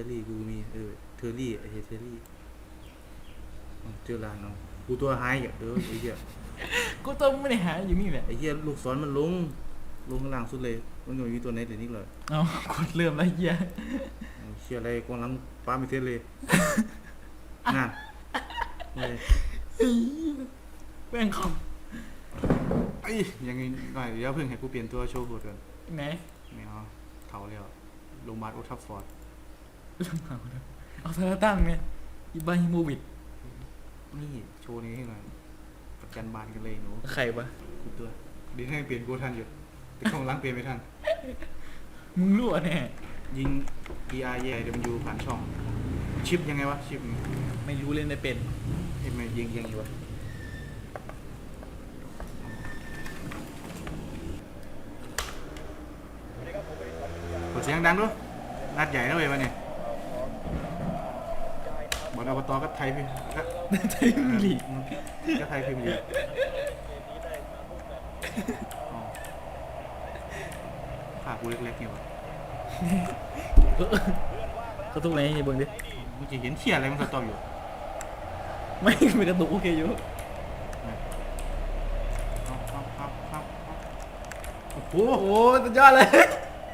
อรี่กูมีเออเทอรี่ไอ้เหี้ยเทอรี่เอาเจอร้านเนาะกูตัวหายอย่างเด้อไอ้เหี้ยกูต้องไม่ได้หาอยู่นี่แหละไอ้เหี้ยลูกศรมันลงลงข้างล่างสุดเลย มันก็ไม่มีตัวไหนเลยนี่เลยเอากดเริ่มแล้วเหี้ยเอาเชี่ยอะไรกองหลังป้าไม่เท่เลยนั่นเฮ้ยแม่งของไอ้ยยังไงหน่อยเดี๋ยวเพิ่งให้กูเปลี่ยนตัวโชว์บทก่อนไหนไม่เอาเท่าแล้วโรงพยาบาลโอทัฟฟอร์ด เริ่มเอาแล้วเอาเธอตั้งเนี่ยอิบราฮิโมวิชนี่โชว์นี้ให้หน่อยประจันบานกันเลยหนูใครวะกูตัวเดี๋ยวให้เปลี่ยนกูทันอยู่แต่ของหลังเปลี่ยนไม่ทัน มึงรั่วแน่ยิง E R แย่ W ผ่านช่อง ชิปยังไงวะ ชิปไม่รู้เล่นไม่เป็นเห็นไหมยิงยังอยู่วะกดเสียงดังด้วยนัดใหญ่นะเว้ยวันนี้บ อลอบตก็ไทยพี่ก็ไทยมิลีกอืมก็ไทยพิมพ์ดีอ๋อขากูเล็กๆเนี่ยวะเขาตุ้งอะไรให้เบิ่งดิมึงจะเห็นเที่ยอะไรมันสตออยู่ ไม่ไม่กระตุกโอเคอยู่ครับครับครับครับโอ้โหโอ้โหสุดยอดเลย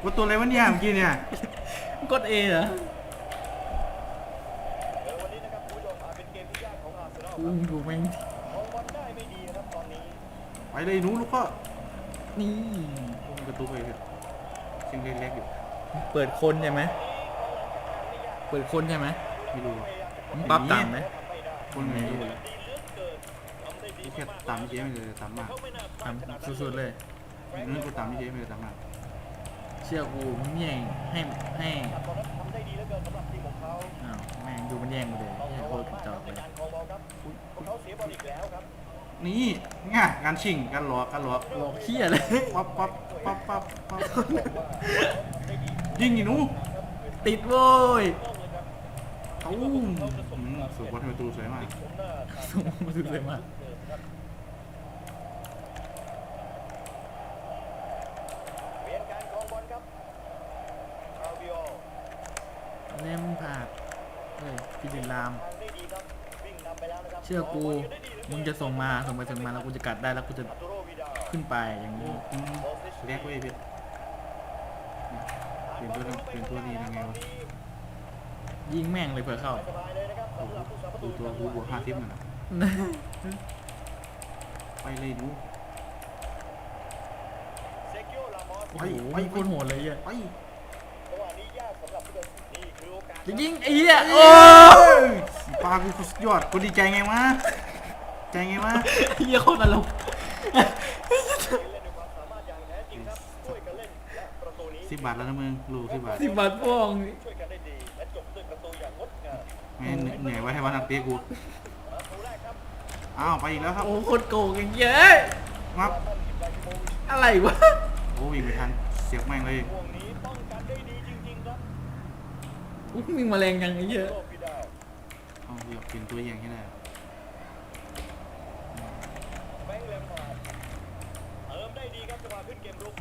ว่าตัวอะไรวะเนี่ยเมื่อกี้เนี่ย กดเอเหรอ อุ้มดูแม่งไปเลยหนูลูกก็นี่โอ้มันกระตุกเลยพี่เสียงเล็กๆอยู่เปิดคนใช่ไหมเปิดคนใช่ไหมไม่รู้อะมึงปรับต่ำไหมคนไหนรู้เลยนี่แค่ตามไม่เจ๊ไม่เลยตามมากต่ำสุดๆเลยนั่นกูตามไม่เจ๊ไม่เลยตามมากเชื่อกูมึงแย่งให้ให้อ้าวแม่งดูมันแย่งกูเลยแย่งโคตรกระจอกเลย นี่ง่ะการชิงการหลอกการหลอกหลอกเขี้ยเลยปั๊บปั๊บปั๊บปั๊บปั๊บยิงอีหนูติดโว้ยตุ้มอืมสูบบอลให้ประตูสวยมากสูงมาสุดเลยมากเล่มผาดเฮ้ยพี่ดินราม เชื่อกู มึงจะส่งมาส่งไปส่งมาแล้วกูจะกัดได้แล้วกูจะขึ้นไปอย่างนี้อืมแรกเว้ยพี่เปลี่ยนตัวเปลี่ยนตัวนี้ยังไงวะยิงแม่งเลยเผื่อเข้าโอ้โหดูตัวกูบวกห้าทิปมันอะไปเลยหนูโอ้โหไม่โคตรโหดเลยอะไปจะยิงไอ้เหี้ยโอ้ยปลากูสุดยอดกูดีใจไงวะ ใจไงวะเหี้ยโคตรตลกสิบบาทแล้วนะมึงลูกสิบบาทสิบบาทพ่องแม่งเหนื่อยไว้ให้วันนักเตะกูอ้าวไปอีกแล้วครับโอ้โหโคตรโกงอย่างเงี้ยงับอะไรวะโอ้วิ่งไม่ทันเสียบแม่งเลยอุ๊ยมึงแมาแรงยังไอ้เหี้ยเอาเดี๋ยวเปลี่ยนตัวอย่างแค่นั้น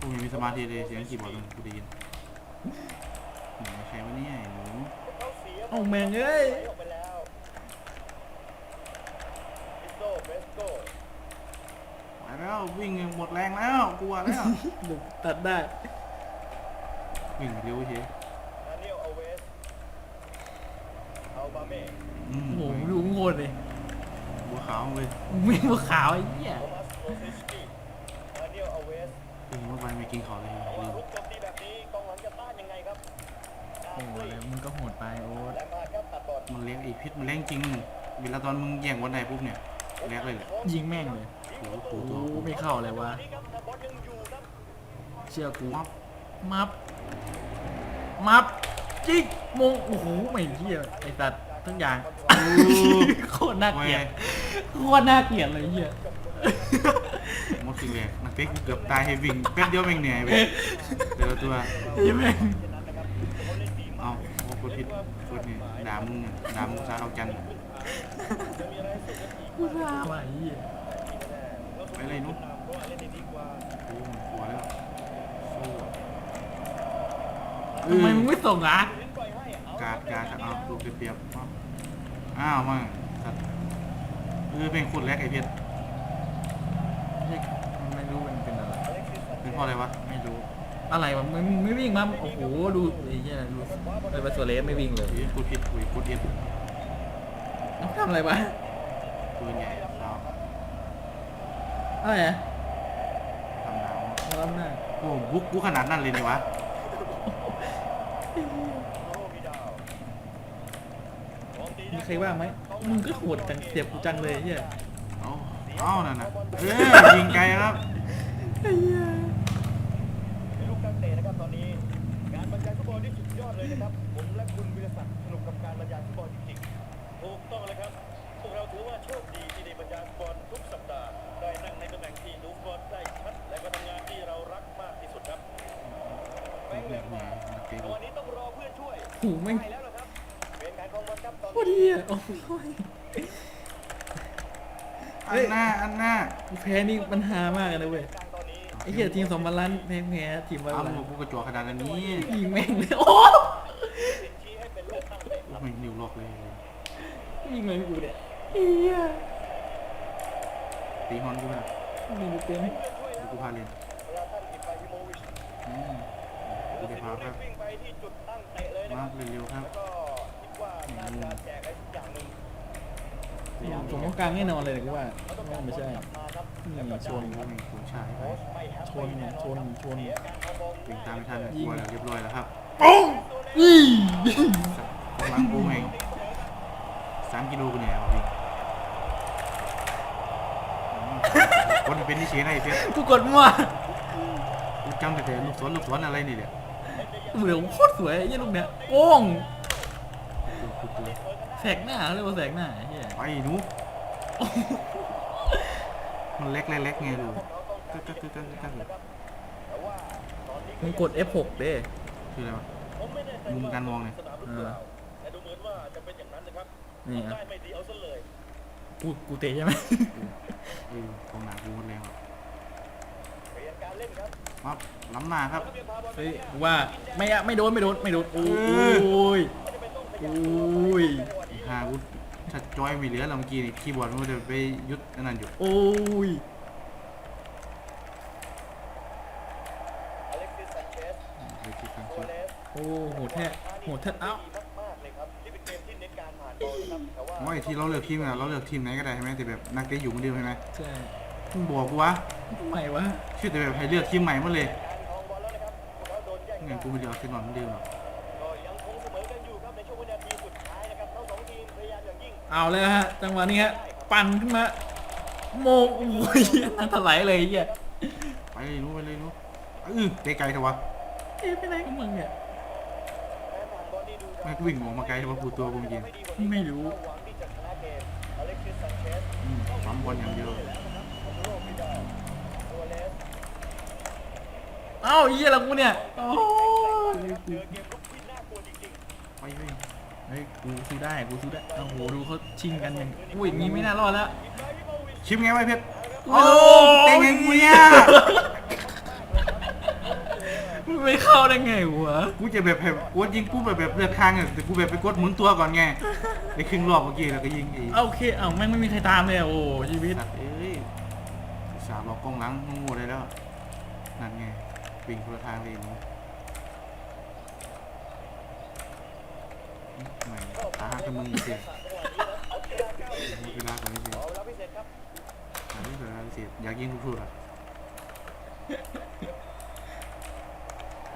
กูไม่มีสมาธิเลยเสียงคีย์บอร์ดมันกูได้ยินหนูใครวะเนี่ยไอ้หนูเอาแม่งเอ้ยไปแล้ววิ่งหมดแรงแล้วกลัวแล้วเดี๋ยวตัดได้วิ่งเร็วเฉยอืมโอ้โหดูมึงโหดเลยบัวขาวเลยมึงไม่บัวขาวไอ้เหี้ย ถึงเมื่อวานไม่กินข้าวเลยลืมโอ้โหแล้วมึงก็โหดไปโอ๊ตมันเลี้ยงไอ้พิษมันเลี้ยงจริงเวลาตอนมึงแย่งวันใดปุ๊บเนี่ยเลี้ยงเลยแหละยิงแม่งเลยโอ้โหโอ้ตัวโหไม่เข้าเลยวะเชื่อกู มับมับ มับ จิกมง โอ้โหไม่เหี้ยไอ้ตัดทั้งอย่าง โคตรน่าเกลียด โคตรน่าเกลียดเลยเหี้ย หมดสิ่งแรกนักเตะกูเกือบตายให้วิ่งแป๊บเดียวแม่งเหนื่อยไปเดี๋ยวตัวเหี้ยแม่งเอาโอ้กดผิดกดนี่ยด่ามึงอะด่ามึงสาเอาจันทร์กูว่าว่ะไอ้เหี้ยไปเลยนุ๊กโอ้มันกลัวแล้วสู้ทำไมมึงไม่ส่งอะการการจะเอาดูเปรียบๆมาอ้าวมาสัตว์เออเป็นคนแรกไอ้เพชร ไม่ใช่ไม่รู้มันเป็นอะไร เป็นเพราะอะไรวะ ไม่รู้ อะไรวะไม่ไม่วิ่งมาโอ้โห ดูไอ้เหี้ยดูเลยมาตัวเลสไม่วิ่งเลยเฮ้ยกูผิดกูกูเอ็ดน้องทำอะไรวะปืนใหญ่เอาอะไรอะทำหนาวมาล้ำหน้าโอ้บุกกูขนาดนั้นเลยนี่วะมีใครว่าไหมมึงก็โหดจังเสียบกูจังเลยไอ้เหี้ย เอาเอานั่นน่ะเออยิงไกลครับ ไอ้เหี้ย ลูกนักเตะนะครับต อนนี้ การบรรยายฟุตบอลที่สุดยอดเลยนะครับ ผมและคุณวิรศักดิ์สนุกกับการบรรยายฟุตบอลจริงๆถูกต้องเลยครับพวกเราถือว่าโชคดีที่ได้บรรยายฟุตบอลทุกสัปดาห์ได้นั่งในตำแหน่งที่ดูฟุตบอลได้ชัดและก็ทำงานที่เรารักมากที่สุดครับแบงค์แลมมาร์ดแต่วันนี้ต้องรอเพื่อนช่วยหูแม่งไปแล้วนะครับเป็นการของบอลครับตอนโคตรนี้เหี้ยโอ้ยอันหน้าอันหน้า แพ้นี่ปัญหามากเลยนะเว้ยกลางตอนนี้ ไอ้เหี้ยทีมสองพันล้านแพ้แพ้ทีมว่าเอาอะไรหมวกกูกระจอกขนาดนี้ยิงแม่งเลยโอ้สินชี้ให้เป็นลูกตั้งเตะโอ้ยนิ้วล็อกเลยยิงแม่งกูเนี่ยเหี้ยตีฮอนกูนะยิงกูเต็มกูพาเรียนเวลาท่านอิบราฮิโมวิชอืมกูจะพาครับวิ่งไปที่จุดตั้งเตะเลยนะคมารับเร็วๆครับแล้วก็คิดว่าน่าจะแจกอะไรสักอย่างหนึ่งผมต้องกลางแน่นอนเลยกูว่าเขาต้องไม่การไม่ใช่ บอลกลับมาครับนี่แล้ชายชไม่แฮปชปี้นแน่นอนชนชนวิ่งตามไม่ทันเลยยิกลัวแล้วเรียบร้อยแล้วครับปุ้งอีกำลังกูเองสามกิโลกูเนี่ยเอาวิ่งคนเป็นที่เชียร์ให้เพชรกูกดมั่วกูจำแต่แต่ลูกศรลูกศรอะไรนี่แหละเหมือนโคตรสวยไอ้เหี้ยลูกเนี้ยโป้งแสกหน้าเรียกว่าแสกหน้าไอ้หนู มันเล็กเล็กๆไงดูก็ก็ก็ก็ก็มึงกด F6 เด้คืออะไรวะมุมการมองเนี่ยสนามหรือเปล่าแต่ดูเหมือนว่าจะเป็นอย่างนั้นนะครับนี่ทำอะไม่ดีเอาซะเลยกูกูเตะใช่ไหมเออกองหนากูแรงอะเปลี่ยนการเล่นครับมาล้ำหน้าครับแล้วเปลี่ยนพาไปเฮ้ยว่าไม่อะไม่โดนไม่โดนไม่โดนโอ้ยไม่จำเป็นต้องขยับโอ้ยหากู ถ้าจอยมีเหลือแล้วเมื่อกี้นี่คีย์บอร์ดมันจะไปยุดอันนั้นอยู่ โอ้ย อเล็กซิสซันเชสไปที่ทางโซชุดเลสโอ้โหแท้โหดแท้เอ้าดีมากๆเลยครับนี่เป็นเกมที่เน้นการผ่านบอลนะครับแต่ว่า ว่าไอ้ที่เราเลือกทีมอะเราเลือกทีมไหนก็ได้ใช่ไหมแต่แบบนักเตะอยู่เหมือนเดิมใช่ไหมใช่มึงบอกกูวะทำไมวะ ชื่อแต่แบบให้เลือกทีมใหม่หมดเลยการครองบอลแล้วนะครับพวกเขาโดนแย่งงั้นกูไม่ได้เอาเซนนอนเหมือนเดิมหรอกก็ เอาเลยฮะ จังหวะนี้ฮะ ปั่นขึ้นมา โมงโอ้ยนั่นถลายเลยไอ้เหี้ยไปเลยนู้ไปเลยนู้เออเตะไกลเถอะวะเอ๊ะไปไหนของมึงเนี่ย แม้ผ่านบอลนี่ดูจะไม่กูวิ่งออกมาไกลเถอะวะกูตัวกูเมื่อกี้ไม่รู้หวังที่จะชนะเกมอเล็กซิสซันเชสอืมปั๊มบอลอย่างเดียวแล้วนะครับอัลโรวิดาลโซเลสเอ้าไอ้เหี้ยละกูเนี่ย โอ้ย เจอเกมลุกที่น่ากลัวจริง ไปเว้ย เฮ้ย กูซื้อได้กูซื้อได้โอ้โหดูเขาชิงกันอย่างอุ้ยอย่างงี้ไม่น่ารอดแล้วๆอิบราฮิโมวิชชิปไงไวะเพชรโอ้โอ้ยเต็งไงกูเนี่ยไม่เข้าได้ไงวะกูจะแบบแบบกดยิงปุ๊บแบบแบบเลือกข้างอะแต่กูแบบไปกดหมุนตัวก่อนไงในครึ่งรอบเมื่อกี้แล้วก็ยิงอีกเอาโอเคเอ้าแม่งไม่มีใครตามเลยอะโอ้ชีวิตสัตว์เอ้ยสาวหลอกกล้องหลังงูได้แล้วนั่นไงวิ่งคนละทางเลยหนู ไม่ตาหักกับมึงอีกเสียจังหวะนี้นะเอาเวลาเก้าวินาทีเวลาก่อนนี้สิขอเวลาพิเศษครับหาที่เวลาพิเศษอยากยิงทุกๆอะ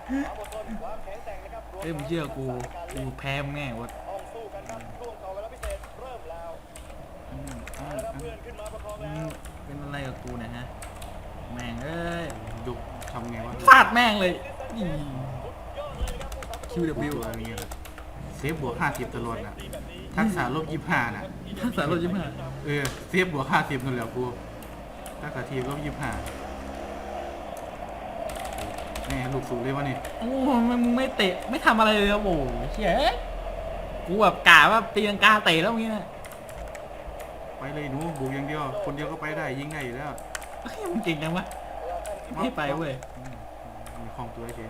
ความอดทนความแข็งแกร่งนะครับรวเอ้ยมึงเชื่อกู กูแพ้มึงแน่วะต้องสู้กันครับช่วงต่อเวลาพิเศษเริ่มแล้วอืมเอาอ่าละครับอ่าเพื่อนขึ้นมาประคองมึแล้งวเป็นอะไรกับกูเนี่ยฮะ แม่งเอ้ยยุกทำไงวะฟาดแม่งเลยนี่ยอดเลยนะครับผู้สาประตู QW อะไรเงี้ยล่ะ เซฟบวกห้าสิบตลอดน่ะ ทักษะลบยี่ห้าน่ะ ทักษะรถยิ้มหาเออ เซฟบวกห้าสิบนั่นแหละกูทักษะทีมลบยี่ห้าแม่ลูกสูงเลยวะนี่ โอ้มึงไม่เตะไม่ทำอะไรเลยอะโอ้เชี่ยกูแบบกะว่าตีลังกาเตะแล้วอย่างเงี้ยไปเลยหนูบุกอย่างเดียว คนเดียวก็ไปได้ยิงได้อยู่แล้วเฮ้ยมึงเก่งจังวะไม่ไปเว้ยอืมมีของตัวเฉย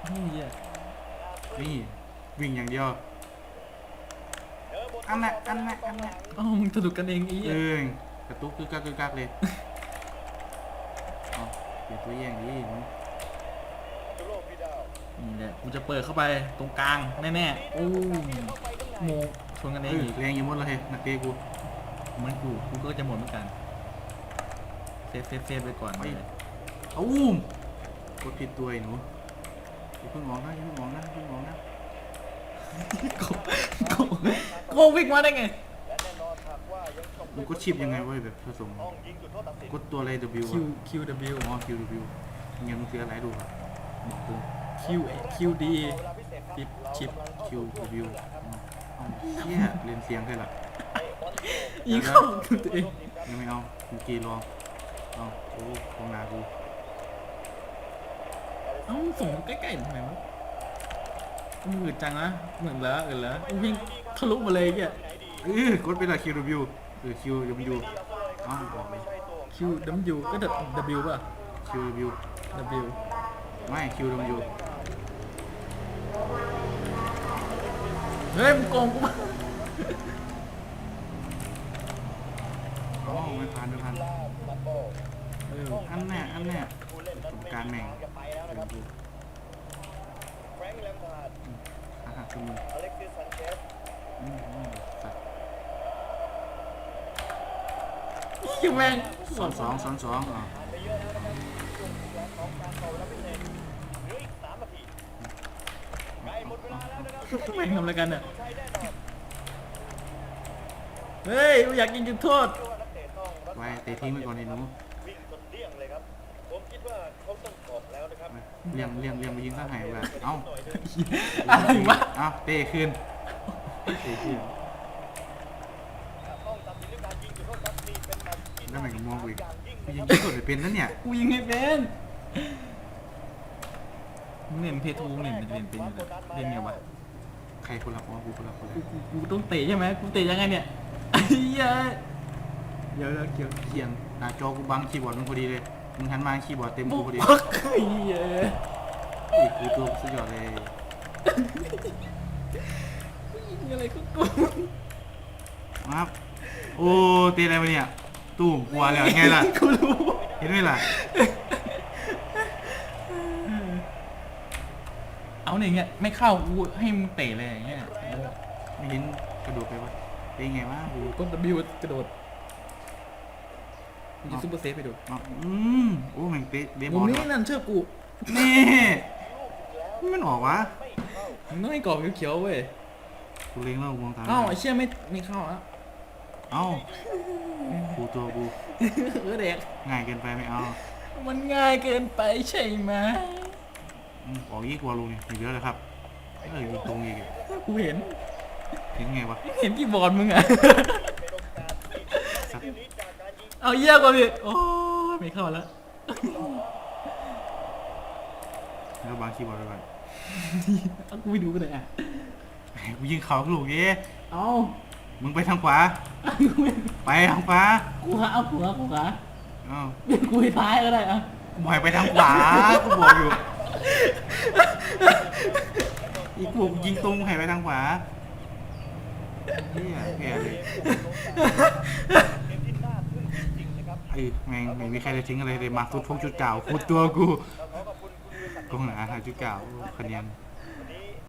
เฮ้ยเหี้ยนี่ วิ่งอย่างเดียวเจอบททดสบอันน่ะอันน่ะอันน่ะเอ้ามึงสนุกกันเองอีเออกระตุกกึกกักกึกกักเลยเอาเปลี่ยนตัวแย่งดิหนูอาร์ตูโรวิดาลนี่แหละกูจะเปิดเข้าไปตรงกลางแน่ๆโอ้โมชนกันเอเองออีกแรงอยู่หมดเลยนักเตะกู เหมือนกูกูก็จะหมดเหมือนกันเซฟเซฟเซฟไปก่อนเลยเอาอุ้มกดผิดตัวไอ้หนูอย่าเพิ่งมองนะอย่าเพิ่งมองนะอย่าเพิ่งมองนะ กูกู กูวิ่งมาได้ไงและแน่นอนหากว่ายังจบมึงกดชิปยังไงเว้ยแบบผสมต้องยิงจุดโทษตัดสินกดตัวอะไร W Q อะ Q W อ๋อ Q W มึงยังมึงคืออะไรดูครับบอกกู Q Q D เวลาพิเศษครับชิปชิปเรากำลังเข้า Q สู่ช่วง W อ๋อเชี่ยเรียนเสียงใช่หรอเตะบอลโยกยิงเข้าตัวเองยังไม่เอากูกีรอเอาโอ้กองหนากูเอ้าส่งใกล้ๆทำไมวะมึงอึดจังนะเหมือนแล้วเออแล้วมึงวิ่ง ทะลุมาเลยแกเออกดไปละ Q W เออ Q W อ๋อบอกเลย Q W ก็ W ป่ะ Q W W ไม่ Q W เฮ้ยมึงโกงกูป่ะอ๋อไม่ผ่านไม่ผ่านเอออันแน่อันแน่ผู้เล่นนั้นสงไม่การแม่มีงทางจะไปแล้วนะครับแฟรงค์แลมพาร์ดอาหารขึ้นมืออเล็กซิสซันเชสอืมอื มสัตว์ยี่แม่งสองสองสองสองอ๋อผ่านไปเยอะแล้วนะครับช่วงที่แล้วของการต่อเวลาพิเศษเหลืออีกสามนาทีใกล้หมดเวลาแล้วนะครับแม่งทำอะไรกันเนี่ยเฮ้ยอยากยิงจุดโทษไว้เตะทิ้งไปก่อนไอ้หนูเลี่ยงเลยครับผมคิดว่าเขาต้องออกแล้วนเลี้ยงเลี้ยงเลี้ยงไปยิงข้างไหนวะเอ้าอะไรวะเอ้าเตะคืน เตะคืนต้องตัดสินด้วยการยิงจุดโทษครับมองกูอีกอย่างยิ่งกูนะยิคงรับยิงกดเป็นนั่นเนี่ยกูยิงไม่เป็นมึงเล่นเพทูมึงเล่นเป็นเป็นเป็นอยู่แล้วเล่นไงวะใครคนละอ๋อกูคนละคนกูกูกูต้องเตะใช่ไหมกูเตะยังไงเนี่ยไอ้เหี้ยเดี๋ยวเดี๋ยวเกี่ยวเขียนหน้าจอกูบังคีย์บอร์ดมึงพอดีเลยมึงหันมาคีย์บอร์ดเต็มกูพอดีปักไอ้เหี้ยอีกคือตัวสุดยอดเลย อะไรก็กูครับโอ้เตะอะไรมาเนี่ยตู้มกลัวแล้วไงล่ะ กูรู้ เห็นไหมล่ะเอาเนี่ยเงี้ยไม่เข้ากูให้มึงเตะเลยอย่างเงี้ยเออไม่เห็นกระโดดไปวะเป็นไงวะกูกด W กระโดดมึงจะซุปเปอร์เซฟไปดูอ๋ออืมโอ้แม่งเตะเบสบมุอมลนี้ว่ะนั่นเชื่อกูนี่มันออกวะมึงต้องให้กรอบเขียวๆเว้ย กูเล็งแล้ววงตามเอ้าไอ้เชี่ยไม่ไม่เข้าแล้วเอ้ากูตัวกูเออเด็กง่ายเกินไปไม่เอา มันง่ายเกินไปใช่ไหมอืมออกยี่กว่าลุงนี่เยอะเลยครับเออยิงตรงอีกกูเห็นเห็นไงวะเห็นกี่บอร์ดมึงอะสัตว์เอาเยี่ยกว่าดิโอ้ยไม่เข้าแล้วแล้วบางคีย์บอร์ดไปก่อนเอากูไปดูกันเลยอะ กูยิงเขาลูกเย้เอามึงไปทางขวา ไปทางขวากูหาเอาหัวกูหาเอ้าเดี๋ยวกูไปท้ายก็ได้อะกูบอกให้ไปทางขวา กูบอกอยู่ อีกพวกยิงตรงให้ไปทางขวาเฮียแกเลยเกมที่น่าทึ่งจริงๆนะครับไอ้แม่งไม่มีใครจะทิ้งอะไรเลยมาสุดพงจุดเก่าขุดตัวกูเราขอขอบคุณคุณวิรสักดิ์กองหนาหาจุดเก่าคะแนน